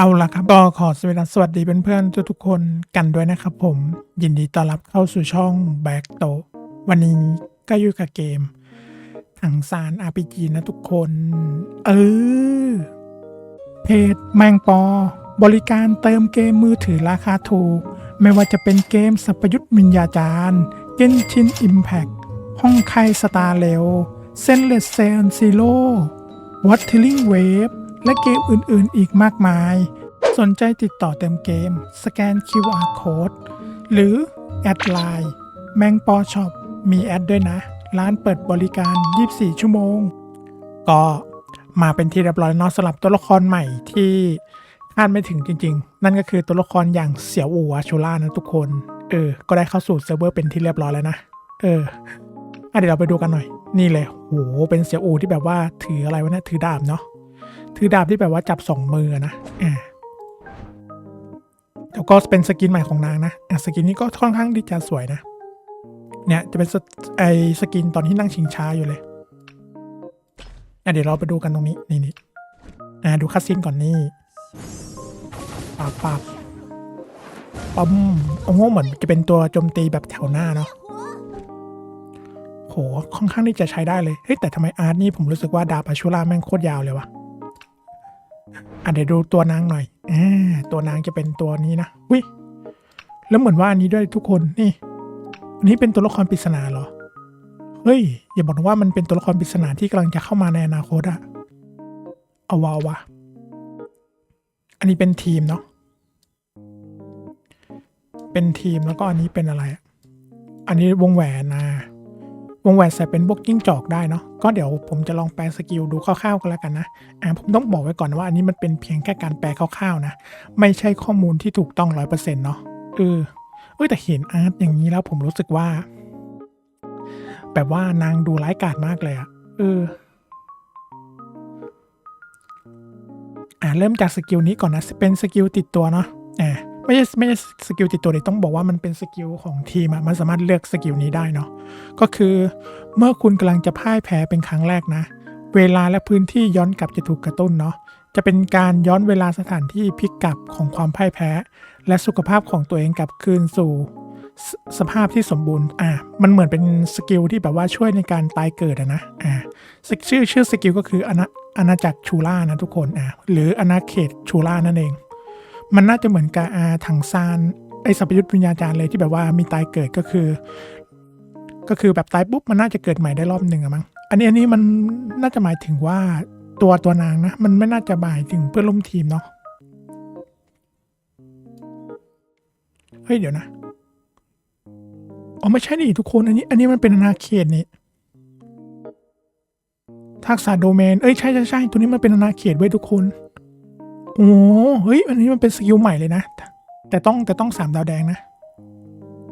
เอาละครับ ก็ขอสวัสดีสวัสดีเพื่อนๆทุกๆคนกันด้วยนะครับผม ยินดีต้อนรับเข้าสู่ช่องแบ็กโตวันนี้ก็อยู่กับเกมถังซาน RPG นะทุกคน เออเพจแมงปอ บริการเติมเกมมือถือราคาถูก ไม่ว่าจะเป็นเกมสัพยุทธ์วิญญาจารย์เกนชินอิมแพคห้องไคสตาร์เร็วเซนเลสเซนซีโร่วัตทิลิงเวฟ และเกมอื่นๆ อีกมากมาย สนใจติดต่อเต็มเกม สแกน QR Code หรือ แอดไลน์แมงปอช็อปมีแอดด้วยนะ ร้านเปิดบริการ 24 ชั่วโมง ก็มาเป็นที่เรียบร้อยนอะสำหรับตัวละครใหม่ที่คาดไม่ถึงจริง ๆ นั่นก็คือตัวละครอย่างเสี่ยวอูอาชูล่านะทุกคน เออ ก็ได้เข้าสู่เซิร์ฟเวอร์เป็นที่เรียบร้อยแล้วนะ เอออเดี๋ยวเราไปดูกันหน่อย นี่เลยโหเป็นเสี่ยวอูที่แบบว่าถืออะไรวะเนี่ยถือดาบเนาะ ถือดาบที่แบบว่าจับสองมือนะอ่าแล้วก็เป็นสกินใหม่ของนางนะอะสกินนี้ก็ค่อนข้างที่จะสวยนะ เนี่ยจะเป็นไอสกินตอนที่นั่งชิงช้าอยู่เลยอะเดี๋ยวเราไปดูกันตรงนี้นี่นี่อ่าดูคัสซินก่อนนี่ปับปับปั๊มโอ้โหเหมือนจะเป็นตัวโจมตีแบบแถวหน้าเนาะโหค่อนข้างที่จะใช้ได้เลย เฮ้ยแต่ทำไมอาร์ตนี่ผมรู้สึกว่าดาบอาชูราแม่งโคตรยาวเลยวะ อะเดี๋ยวดูตัวนางหน่อยอ่าตัวนางจะเป็นตัวนี้นะวิแล้วเหมือนว่าอันนี้ด้วยทุกคนนี่อันนี้เป็นตัวละครปริศนาเหรอเฮ้ยอย่าบอกนะว่ามันเป็นตัวละครปริศนาที่กำลังจะเข้ามาในอนาคตอะเอาวาวะอันนี้เป็นทีมเนาะเป็นทีมแล้วก็อันนี้เป็นอะไร อันนี้วงแหวนนะ วงแหวนใส่เป็นพวกกิ้งจอกได้เนาะก็เดี๋ยวผมจะลองแปลสกิลดูคร่าวๆกันแล้วกันนะอ่าผมต้องบอกไว้ก่อนว่าอันนี้มันเป็นเพียงแค่การแปลคร่าวๆนะ ไม่ใช่ข้อมูลที่ถูกต้องร้อยเปอร์เซ็นต์เนาะเออเอ้ยแต่เห็นอาร์ตอย่างนี้แล้วผมรู้สึกว่า แบบว่านางดูร้ายกาจมากเลยอะเอออ่าเริ่มจากสกิลนี้ก่อนนะ เป็นสกิลติดตัวเนาะอ่า ไม่ใช่ไม่ใช่สกิลติดตัวเลยต้องบอกว่ามันเป็นสกิลของทีมอะมันสามารถเลือกสกิลนี้ได้เนาะก็คือเมื่อคุณกำลังจะพ่ายแพ้เป็นครั้งแรกนะ เวลาและพื้นที่ย้อนกลับจะถูกกระตุ้นเนาะจะเป็นการย้อนเวลาสถานที่พลิกกลับของความพ่ายแพ้ และสุขภาพของตัวเองกลับคืนสู่สสภาพที่สมบูรณ์ อ่า มันเหมือนเป็นสกิลที่แบบว่าช่วยในการตายเกิดอะนะ อ่า ชื่อชื่อสกิลก็คืออาณาอาณาจักรชูล่านะทุกคน อ่า หรืออาณาเขตชูล่านั่นเอง มันน่าจะเหมือนกับอาถังซานไอสัพยุทธวิญญาจารย์เลยที่แบบว่ามีตายเกิดก็คือ ก็คือแบบตายปุ๊บมันน่าจะเกิดใหม่ได้รอบหนึ่งอะมั้งอันนี้อันนี้มันน่าจะหมายถึงว่าตัวตัวนางนะ มันไม่น่าจะหมายถึงเพื่อนร่วมทีมเนาะเฮ้ยเดี๋ยวนะอ๋อไม่ใช่นี่ทุกคนอันนี้ อันนี้มันเป็นอาณาเขตนี่ทักษะโดเมน เอ้ยใช่ใช่ใช่ตัวนี้มันเป็นอาณาเขตไว้ทุกคน โอ้เฮ้ย อันนี้มันเป็นสกิลใหม่เลยนะ แต่ต้องแต่ต้องสามดาวแดงนะ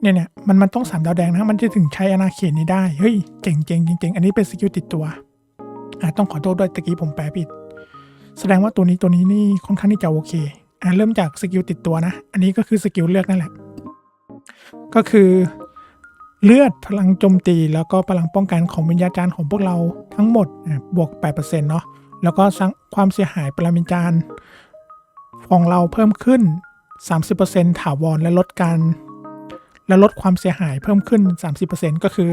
เนี่ยเนี่ยมันมันต้องสามดาวแดงนะ มันจะถึงใช้อาณาเขตนี้ได้ เฮ้ย เจ๋งเจ๋งจริงๆอันนี้เป็นสกิลติดตัว อะต้องขอโทษด้วยตะกี้ผมแปลผิด แสดงว่าตัวนี้ตัวนี้นี่ค่อนข้างที่จะโอเค อะเริ่มจากสกิลติดตัวนะ อันนี้ก็คือสกิลเลือกนั่นแหละ ก็คือเลือดพลังโจมตีแล้วก็พลังป้องกันของวิญญาจารย์ของพวกเราทั้งหมดอะบวก 8%เนาะแล้วก็สร้างความเสียหายปรมิจารย์ ของเราเพิ่มขึ้น 30%ถาวรและลดการและลดความเสียหายเพิ่มขึ้น 30%ก็คือ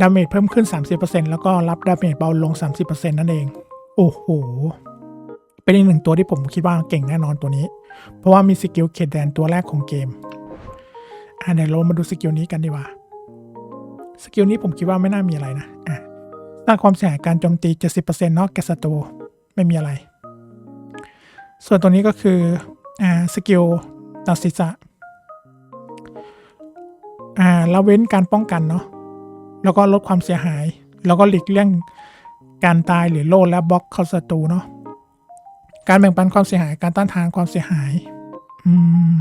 ดาเมจเพิ่มขึ้น 30%แล้วก็รับดาเมจเบาลง 30%นั่นเอง โอ้โห เป็นอีกหนึ่งตัวที่ผมคิดว่าเก่งแน่นอนตัวนี้ เพราะว่ามีสกิลเขตแดนตัวแรกของเกม อะเดี๋ยวเรามาดูสกิลนี้กันดีกว่า สกิลนี้ผมคิดว่าไม่น่ามีอะไรนะ อะสร้างความเสียหายการโจมตี 70%เนาะแกศัตรูไม่มีอะไร ส่วนตัวนี้ก็คืออ่าสกิลตัดศีรษะอ่าละเว้นการป้องกันเนาะแล้วก็ลดความเสียหาย แล้วก็หลีกเลี่ยงการตายหรือโลดและบล็อกเข้าศัตรูเนาะการแบ่งปันความเสียหายการต้านทานความเสียหายอืม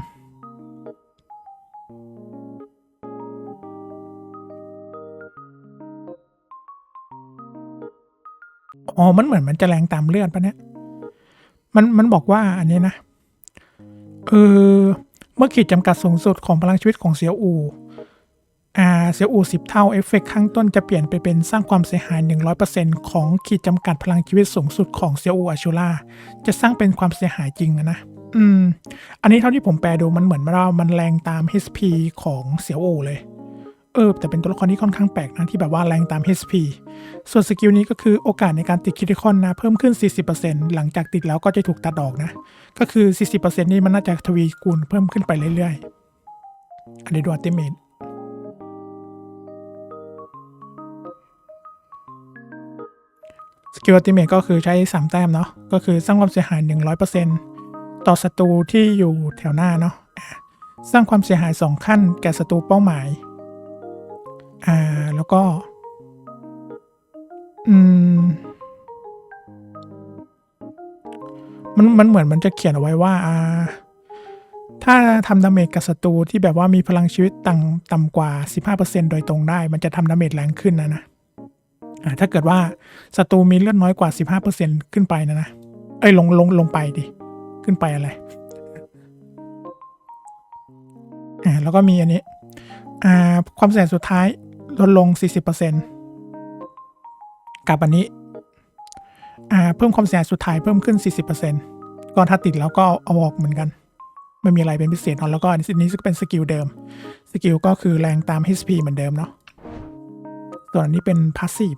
อ๋อ มันเหมือนมันจะแรงตามเลือดปะเนี่ย มันมันบอกว่าอันนี้นะเออเมื่อขีดจำกัดสูงสุดของพลังชีวิตของเซียวอูอ่าเซียวอูสิบเท่าเอฟเฟกข้างต้นจะเปลี่ยนไปเป็นสร้างความเสียหาย 100%ของขีดจำกัดพลังชีวิตสูงสุดของเซียวอูอาชูล่าจะสร้างเป็นความเสียหายจริงอะนะอืม อันนี้เท่าที่ผมแปลดูมันเหมือนว่ามันแรงตาม HP ของเสียวโอเลย เออแต่เป็นตัวละครที่ค่อนข้างแปลกนะที่แบบว่าแรงตาม HP ส่วนสกิลนี้ก็คือโอกาสในการติดคิดคอนนะเพิ่มขึ้น 40%หลังจากติดแล้วก็จะถูกตัดออกนะ ก็คือ 40%นี่มันน่าจะทวีคูณเพิ่มขึ้นไปเรื่อยๆอันนี้ดูอัลติเมทสกิลอัลติเมทก็คือใช้ 3 แต้มเนาะก็คือสร้างความเสียหาย 100%ต่อศัตรูที่อยู่แถวหน้าเนาะอะสร้างความเสียหาย 2 ขั้นแก่ศัตรูเป้าหมาย อ่าแล้วก็ อืม มันมันเหมือนมันจะเขียนเอาไว้ว่าอ่า ถ้าทำดาเมจกับศัตรูที่แบบว่ามีพลังชีวิตต่ำต่ำกว่า 15%โดยตรงได้ มันจะทำดาเมจแรงขึ้นนะนะอ่าถ้าเกิดว่าศัตรูมีเลือดน้อยกว่า 15%ขึ้นไปนะนะเอ้ยลงลงลงไปดิ ขึ้นไปอะไรอ่าแล้วก็มีอันนี้อ่าความเสี่ยงสุดท้าย ลดลง 40%กับอันนี้อ่าเพิ่มความเสี่ยสุดท้ายเพิ่มขึ้น 40%ก็ถ้าติดแล้วก็เอาออกเหมือนกัน ไม่มีอะไรเป็นพิเศษนาะแล้วก็อันนี้ก็เป็นสกิลเดิม สกิลก็คือแรงตาม HP เหมือนเดิมเนาะส่วนอันนี้เป็นพาสซีฟ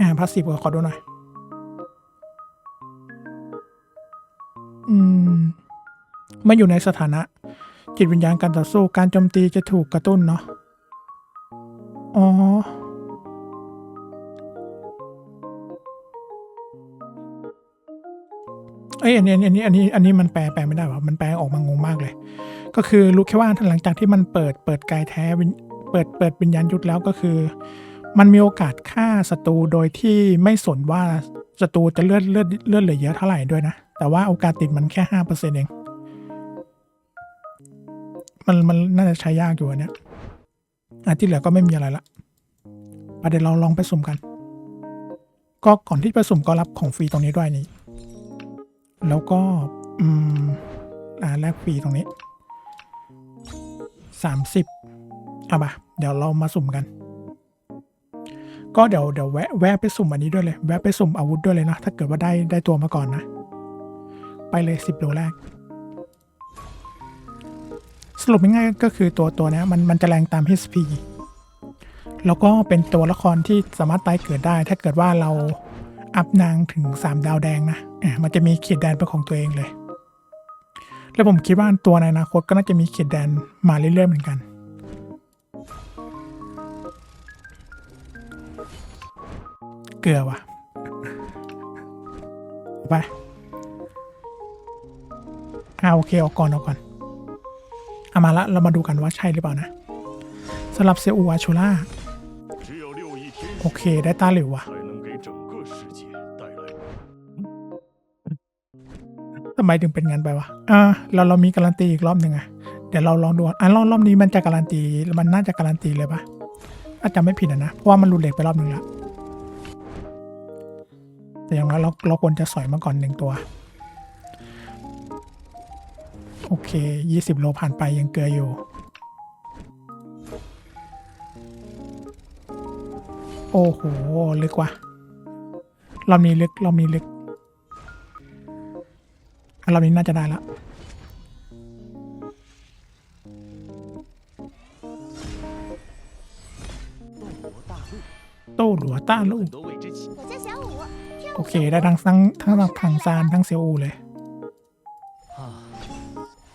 อ่าพาสซีฟขอดูหน่อย อืมเมื่อยู่ในสถานะ จิตวิญญาณการต่อสู้การโจมตีจะถูกกระตุ้นเนาะ อ๋อ เอ้ยอันนี้อันนี้อันนี้อันนี้มันแปลแปลไม่ได้ว่ะมันแปลออกมางงมากเลย ก็คือรู้แค่ว่าหลังจากที่มันเปิดเปิดกายแท้เปิดเปิดวิญญาณยุทธแล้วก็คือ มันมีโอกาสฆ่าศัตรูโดยที่ไม่สนว่าศัตรูจะเลือดเลือดเลือดเหลือเยอะเท่าไหร่ด้วยนะ แต่ว่าโอกาสติดมันแค่ห้าเปอร์เซ็นต์เอง มันมันน่าจะใช้ยากอยู่อันเนี้ยอะที่เหลือก็ไม่มีอะไรละประเดี๋ยวเราลองไปสุ่มกัน ก็ก่อนที่ไปสุ่มก็รับของฟรีตรงนี้ด้วยนี่ แล้วก็ อืม อ่าแลกฟรีตรงนี้สามสิบเอาปะเดี๋ยวเรามาสุ่มกัน ก็เดี๋ยวเดี๋ยวแวะแวะไปสุ่มอันนี้ด้วยเลย แวะไปสุ่มอาวุธด้วยเลยนะ ถ้าเกิดว่าได้ได้ตัวมาก่อนนะ ไปเลยสิบโลแรก สรุปง่ายๆก็คือตัวตัวนี้มันมันจะแรงตาม HP แล้วก็เป็นตัวละครที่สามารถตายเกิดได้ ถ้าเกิดว่าเราอัพนางถึง 3 ดาวแดงนะมันจะมีเขีดแดนเป็นของตัวเองเลย แล้วผมคิดว่าตัวในอนาคตก็น่าจะมีเขีดแดนมาเรื่อยๆเหมือนกัน เกลือว่ะไปเอาโอเคเอาก่อนเอาก่อน เอามาละเรามาดูกันว่าใช่หรือเปล่านะสำหรับเซอูอาชูล่าโอเค ได้ต้าหลิวว่ะทำไมถึงเป็นงั้นไปวะอ่าเราเรามีการันตีอีกรอบหนึ่งอะเดี๋ยวเราลองดูอ่นรอบรอบนี้มันจะการันตีมันน่าจะการันตีเลยปะอาจจะไม่ผิดนะเพราะว่ามันรูเล็กไปรอบหนึ่งละแต่อย่างน้อยเราเราควรจะสอยมาก่อนหนึ่งตัว โอเค 20 โลผ่านไปยังเกลืออยู่ โอ้โห ลึกว่ะรอบนี้ลึกรอบนี้ลึกรอบนี้น่าจะได้ละโต้หลัวต้าลูกโอเค ได้ทั้งทั้งทั้งทางซานทั้งเซียวอูเลย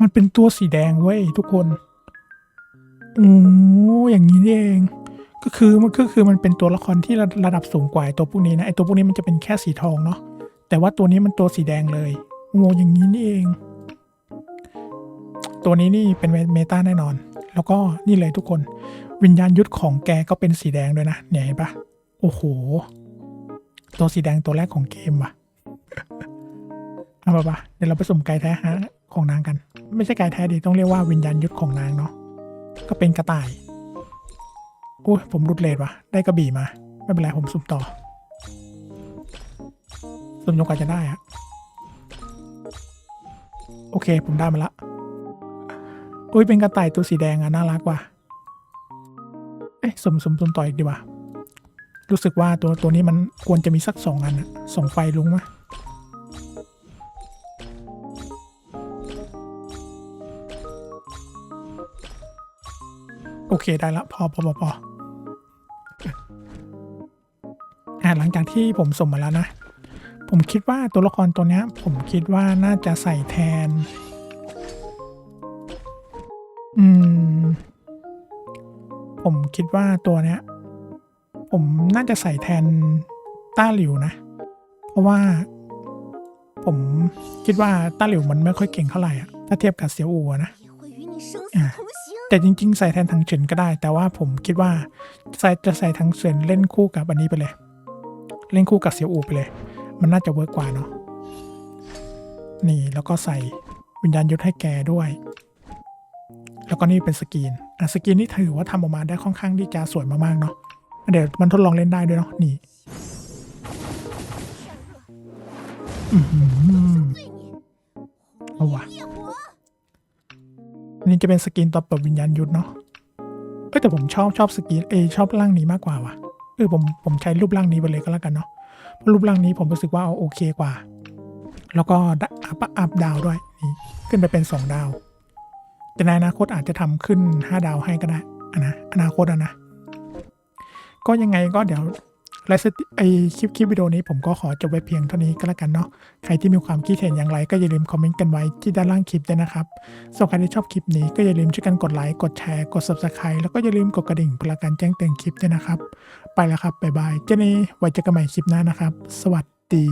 มันเป็นตัวสีแดงเว้ยทุกคนโอ้อย่างนี้นี่เอง ก็คือมันก็คือมันเป็นตัวละครที่ระระดับสูงกว่าตัวพวกนี้นะไอตัวพวกนี้มันจะเป็นแค่สีทองเนาะแต่ว่าตัวนี้มันตัวสีแดงเลยโอ้อย่างนี้นี่เอง ตัวนี้นี่เป็นเมตาแน่นอน แล้วก็นี่เลยทุกคน วิญญาณยุทธของแกก็เป็นสีแดงด้วยนะเนี่ยเห็นปะโอ้โห ตัวสีแดงตัวแรกของเกมว่ะเอาปะปะเดี๋ยวเราไปสุ่มไก่แท้ฮะ ของนางกัน ไม่ใช่ไก่แท้ดิต้องเรียกว่าวิญญาณยุทธของนางเนาะก็เป็นกระต่ายอุ้ยผมรุดเลดวะได้กระบี่มา ไม่เป็นไรผมสุ่มต่อ สุ่มจนกว่าจะได้อะโอเค ผมได้มาละอุ้ยเป็นกระต่ายตัวสีแดงอะน่ารักว่ะเอ๊ะสุ่มสุ่มสุ่มต่ออีกดีกว่ารู้สึกว่าตัวตัวนี้มันควรจะมีสักสองอันอะส่องไฟลุงมะ โอเคได้ละพอพอพอพออ่หลังจากที่ผมสมมาแล้วนะ ผมคิดว่าตัวละครตัวนี้ผมคิดว่าน่าจะใส่แทน อืม ผมคิดว่าตัวเนี้ย ผมน่าจะใส่แทนต้าหลิวนะ เพราะว่าผมคิดว่าต้าหลิวมันไม่ค่อยเก่งเท่าไหร่อะถ้าเทียบกับเสียวอูนะอ่า แต่จริง ๆ ใส่แทนทังเฉินก็ได้ แต่ว่าผมคิดว่าใส่จะใส่ทังเฉินเล่นคู่กับอันนี้ไปเลย เล่นคู่กับเซียวอูไปเลย มันน่าจะเวิร์กกว่าเนาะนี่แล้วก็ใส่วิญญาณยุทธให้แกด้วย แล้วก็นี่เป็นสกรีนอะสกรีนนี่ถือว่าทำออกมาได้ค่อนข้างที่จะสวยมากๆเนาะเดี๋ยวมันทดลองเล่นได้ด้วยเนาะนี่ นนี้จะเป็นสกรีนตัวเปิดวิญญาณยุทธเนาะเอ้แต่ผมชอบชอบสกรีนเอชอบร่างนี้มากกว่าว่ะเออผมผมใช้รูปร่างนี้ไปเลยก็แล้วกันเนาะเพราะรูปร่างนี้ผมรู้สึกว่าเอาโอเคกว่า แล้วก็ดอัพอัพดาวด้วยนี่ขึ้นไปเป็นสองดาว แต่ในอนาคตอาจจะทำขึ้นห้าดาวให้ก็ได้อะนะอนาคตอะนะ ก็ยังไงก็เดี๋ยว และไอคลิปคลิปวิดีโอนี้ผมก็ขอจบไว้เพียงเท่านี้ก็แล้วกันเนาะใครที่มีความคิดเห็นอย่างไรก็อย่าลืมคอมเมนต์กันไว้ที่ด้านล่างคลิปด้วยนะครับส่วนใครที่ชอบคลิปนี้ก็อย่าลืมช่วยกันกดไลค์กดแชร์กด subscribe แล้วก็อย่าลืมกดกระดิ่งเพื่อการแจ้งเตือนคลิปด้วยนะครับ ไปแล้วครับบ๊ายบายเจนี่ไว้เจอกันใหม่คลิปหน้านะครับ สวัสดี